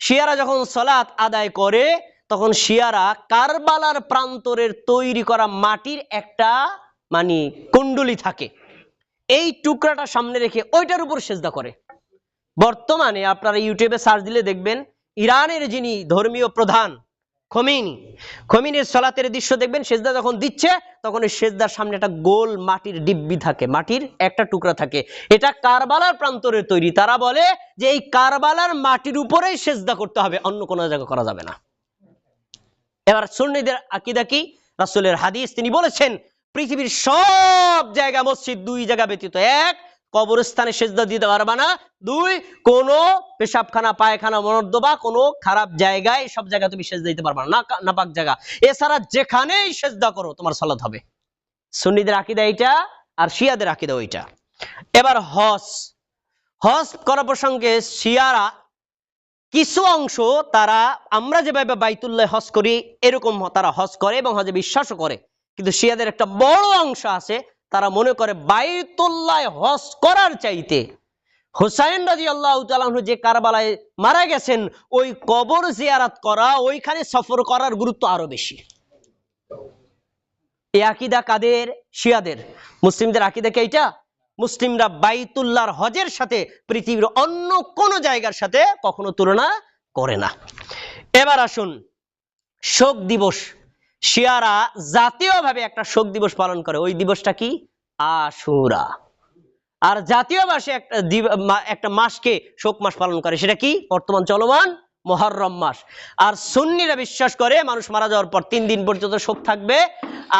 শিয়ারা যখন সলাৎ আদায় করে, তখন শিয়ারা কারবালার প্রান্তরের তৈরি করা মাটির একটা মানে কুণ্ডলি থাকে। এই টুকরাটা সামনে রেখে ওইটার উপর সেজদা করে। বর্তমানে আপনারা ইউটিউবে সার্চ দিলে দেখবেন, ইরানের যিনি ধর্মীয় প্রধান খমিনি। খমিনের সলাতের দৃশ্য দেখবেন, সেজদা যখন দিচ্ছে, তখন ওই সেজদার সামনে একটা গোল মাটির ডিব্বি থাকে, মাটির একটা টুকরা থাকে। এটা কারবালার প্রান্তরে তৈরি। তারা বলে যে এই কারবালার মাটির উপরেই সেজদা করতে হবে, অন্য কোনো জায়গা করা যাবে না। এবার সুন্নিদের আকিদা কি? রাসূলের হাদিস। তিনি বলেছেন, পৃথিবীর সব জায়গা মসজিদ দুই জায়গা ব্যতীত এক। কবরস্থানে সেজদা দিতে পারবা না। দুই, কোন পেশাবখানা, পায়খানা মনর্দবা কোনো খারাপ জায়গায় সব জায়গায় তুমি সেজদা দিতে পারবা না। নাপাক জায়গা। এছাড়া যেখানেই সেজদা করো, তোমার সালাত হবে। সুন্নিদের আকিদা এইটা আর শিয়াদের আকিদা ওইটা এবার হজ। হজ করা প্রসঙ্গে শিয়ারা কিছু অংশ তারা, আমরা যেভাবে বাইতুল্লাহ হজ করি, এরকম তারা হজ করে এবং হজে বিশ্বাসও করে। কিন্তু শিয়াদের একটা বড় অংশ আছে তারা মনে করে বাইতুল্লাহ হজ করার চাইতে। হুসাইন রাজি আল্লাহ যে কারবালায় মারা গেছেন, ওই কবর জিয়ারাত করা, ওইখানে সফর করার গুরুত্ব আরও বেশি। এই আকিদা কাদের? শিয়াদের। মুসলিমদের আকিদা কি এইটা? মুসলিমরা বাইতুল্লাহর হজের সাথে পৃথিবীর অন্য কোন জায়গার সাথে কখনো তুলনা করে না। এবার আসুন, শোক দিবস শিয়ারা জাতীয়ভাবে একটা শোক দিবস পালন করে। ওই দিবসটা কি? আশুরা। আর জাতীয় মাসে একটা একটা মাসকে শোক মাস পালন করে। সেটা কি? বর্তমান চলমান মহরম মাস। আর সুন্নিরা বিশ্বাস করে মানুষ মারা যাওয়ার পর তিন দিন পর্যন্ত শোক থাকবে।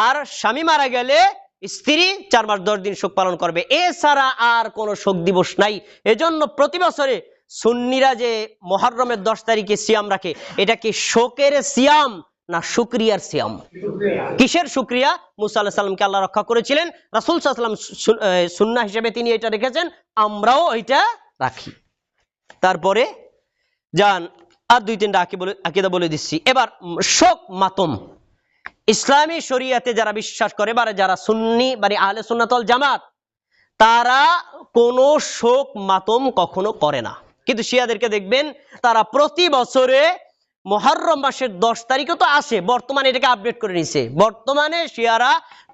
আর স্বামী মারা গেলে স্ত্রী চার মাস দশ দিন শোক পালন করবে। এছাড়া আর কোনো শোক দিবস নাই। এজন্য প্রতি বছরে সুন্নিরা যে মহরমের দশ তারিখে সিয়াম রাখে, এটা কি শোকের সিয়াম? না শুক্রিয়ার সিয়াম। কিসের শুক্রিয়া? মুসা আল্লাহ সাল্লামকে আল্লাহ রক্ষা করেছিলেন। রাসুল সাল্লাম সুন্না হিসেবে তিনি এটা রেখেছেন। আমরাও এটা রাখি। তারপরে যান আর দুই তিনটা আকি বলে আকিদা বলে দিচ্ছি। এবার, শোক মাতম। ইসলামী শরিয়াতে যারা বিশ্বাস করে বা যারা সুন্নি মানে আহলে সুন্নাতল জামাত, তারা কোনো শোক মাতম কখনো করে না। কিন্তু শিয়াদেরকে দেখবেন, তারা প্রতি বছরে মহরম মাসের দশ তারিখে তো আসে বর্তমানে এটাকে আপডেট করে নিছে বর্তমানে শিয়ারা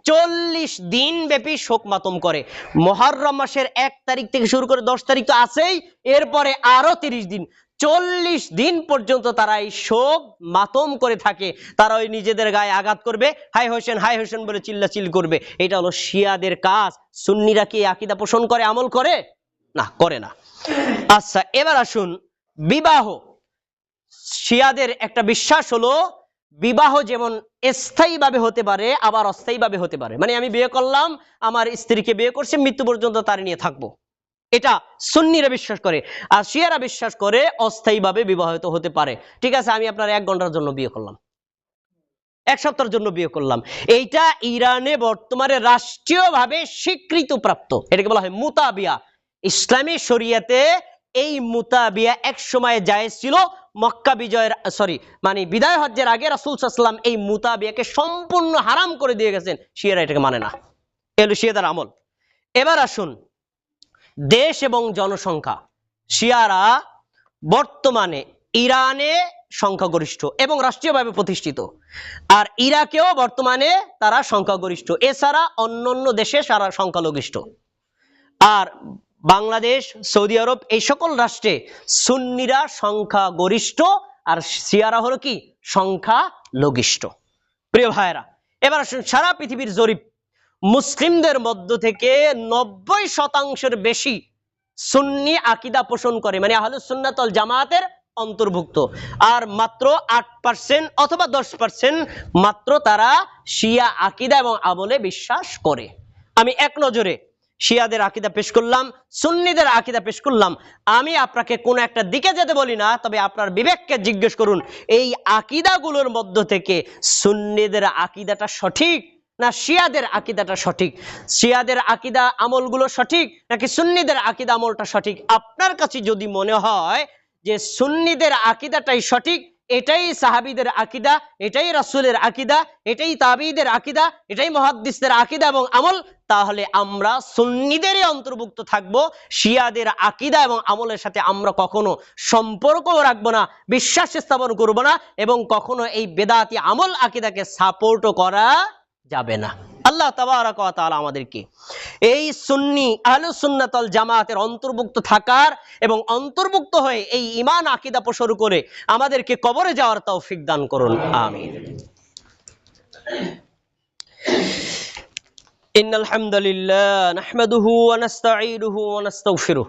চল্লিশ দিন ব্যাপী শোক মাতম করে। মহরম মাসের এক তারিখ থেকে শুরু করে দশ তারিখ তো আছেই, এরপরে আরও তিরিশ দিন। চল্লিশ দিন পর্যন্ত তারা এই শোক মাতম করে থাকে। তারা ওই নিজেদের গায়ে আঘাত করবে হাই হোসেন হাই হোসেন বলে চিল্লাচিল করবে। এটা হলো শিয়াদের কাজ। সুন্নিরা কি আকিদা পোষণ করে, আমল করে? না করে না। আচ্ছা এবার আসুন বিবাহ। শিয়াদের একটা বিশ্বাস হলো, বিবাহ যেমন স্থায়ীভাবে হতে পারে, আবার অস্থায়ীভাবে হতে পারে। মানে আমি বিয়ে করলাম, আমার স্ত্রীকে বিয়ে করছে, মৃত্যু পর্যন্ত তার নিয়ে থাকব। এটা সুন্নিরা বিশ্বাস করে, আর শিয়ারা বিশ্বাস করে অস্থায়ীভাবে বিবাহিত হতে পারে। ঠিক আছে, আমি আপনার এক ঘণ্টার জন্য বিয়ে করলাম। এক সপ্তাহের জন্য বিয়ে করলাম। এইটা ইরানে বর্তমানে রাষ্ট্রীয়ভাবে স্বীকৃত প্রাপ্ত। এটাকে বলা হয় মুতাবিয়া। ইসলামী শরিয়াতে এই মুতাবিয়া এক সময় জায়েজ ছিল মক্কা বিজয়ের সরি মানে বিদায় হজ্জের আগে রাসুল সাল্লাম এই মুতাবিয়াকে সম্পূর্ণ হারাম করে দিয়ে গেছেন। শিয়ারা এটাকে মানে না। এলো শিয়াদার আমল। এবার আসুন, দেশ এবং জনসংখ্যা। শিয়ারা বর্তমানে ইরানে সংখ্যাগরিষ্ঠ এবং রাষ্ট্রীয়ভাবে প্রতিষ্ঠিত। আর ইরাকেও বর্তমানে তারা সংখ্যাগরিষ্ঠ। এছাড়া অন্যান্য দেশে সারা সংখ্যালঘিষ্ঠ। আর বাংলাদেশ, সৌদি আরব, এই সকল রাষ্ট্রে সুন্নিরা সংখ্যা গরিষ্ঠ আর শিয়ারা হলো কি? সংখ্যা লঘিষ্ঠ প্রিয় ভাইয়েরা, এবার আসুন সারা পৃথিবীর জরিপ। মুসলিমদের মধ্য থেকে নব্বই শতাংশের বেশি সুন্নি আকিদা পোষণ করে মানে আহলে সুন্নাতল জামাতের অন্তর্ভুক্ত। আর মাত্র আট পার্সেন্ট অথবা দশ পার্সেন্ট মাত্র তারা শিয়া আকিদা এবং আমলে বিশ্বাস করে। আমি এক নজরে শিয়াদের আকিদা পেশ করলাম, সুন্নিদের আকিদা পেশ করলাম। আমি আপনাকে কোন একটা দিকে যেতে বলি না, তবে আপনার বিবেককে জিজ্ঞেস করুন, এই আকিদাগুলোর মধ্য থেকে সুন্নিদের আকিদাটা সঠিক না শিয়াদের আকিদাটা সঠিক? শিয়াদের আকিদা আমলগুলো সঠিক নাকি সুন্নিদের আকিদা আমলটা সঠিক? আপনার কাছে যদি মনে হয় যে সুন্নিদের আকিদাটাই সঠিক এটাই সাহাবিদের আকিদা, এটাই রাসূলের আকিদা, এটাই তাবিদের আকিদা, এটাই মুহাদ্দিসদের আকিদা এবং আমল। তাহলে আমরা সুন্নিদেরই অন্তর্ভুক্ত থাকব, শিয়াদের আকিদা এবং আমলের সাথে আমরা কখনো সম্পর্ক রাখব না, বিশ্বাস স্থাপন করব না এবং কখনো এই বেদাতি আমল আকিদাকে সাপোর্টও করা যাবে না। আল্লাহ তাবারাক ওয়া তাআলা আমাদেরকে এই সুন্নি আহলুস সুন্নাতল জামাতের অন্তর্ভুক্ত থাকার এবং অন্তর্ভুক্ত হয়ে এই ঈমান আকীদা প্রসার করে আমাদেরকে কবরে যাওয়ার তৌফিক দান করুন আমিন إن الحمد لله نحمده ونستعينه ونستغفره